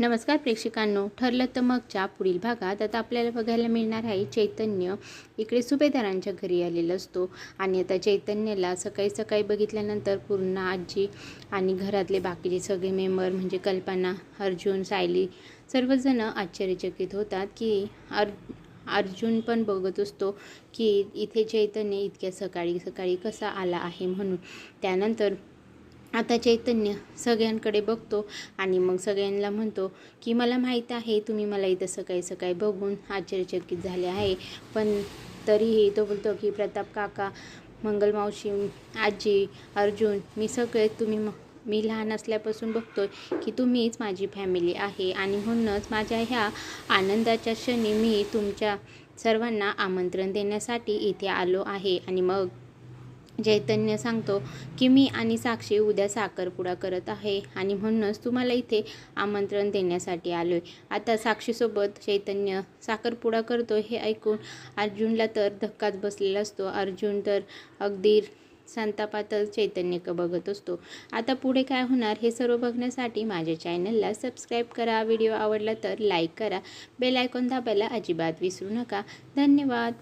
नमस्कार प्रेक्षकांनो ठरलं तर मगच्या पुढील भागात आता आपल्याला बघायला मिळणार आहे चैतन्य. इकडे सुभेदारांच्या घरी आलेला असतो आणि आता चैतन्याला सकाळी सकाळी बघितल्यानंतर पूर्ण आजी आणि घरातले बाकीचे सगळे मेंबर म्हणजे कल्पना अर्जुन सायली सर्वजण आश्चर्यचकित होतात की अर अर्जुन पण बघत असतो की इथे चैतन्य इतक्या सकाळी सकाळी कसा आला आहे म्हणून. त्यानंतर आता चैतन्य सगळ्यांकडे बघतो आणि मग सगळ्यांना म्हणतो की मला माहीत आहे तुम्ही मला इथं सकाळी सकाळी बघून आश्चर्यचकित झाले आहे. पण तरीही तो बोलतो की प्रताप काका मंगलमावशी आजी अर्जुन मी सगळे तुम्ही म मी लहान असल्यापासून बघतोय की तुम्हीच माझी फॅमिली आहे आणि म्हणूनच माझ्या ह्या आनंदाच्या क्षणी मी तुमच्या सर्वांना आमंत्रण देण्यासाठी इथे आलो आहे. आणि मग चैतन्य सांगतो की मी आणि साक्षी उद्या साखरपुडा करत आहे. आणि म्हणूनच तुम्हाला इथे आमंत्रण देण्यासाठी आलो आहे आता साक्षीसोबत चैतन्य साखरपुडा करतो हे ऐकून अर्जुनला तर धक्काच बसलेला असतो. अर्जुन तर अगदी संतापातच चैतन्य बघत असतो. आता पुढे काय होणार हे सर्व बघण्यासाठी माझ्या चॅनलला सबस्क्राईब करा. व्हिडिओ आवडला तर लाईक करा. बेल आयकॉन दाबायला अजिबात विसरू नका. धन्यवाद.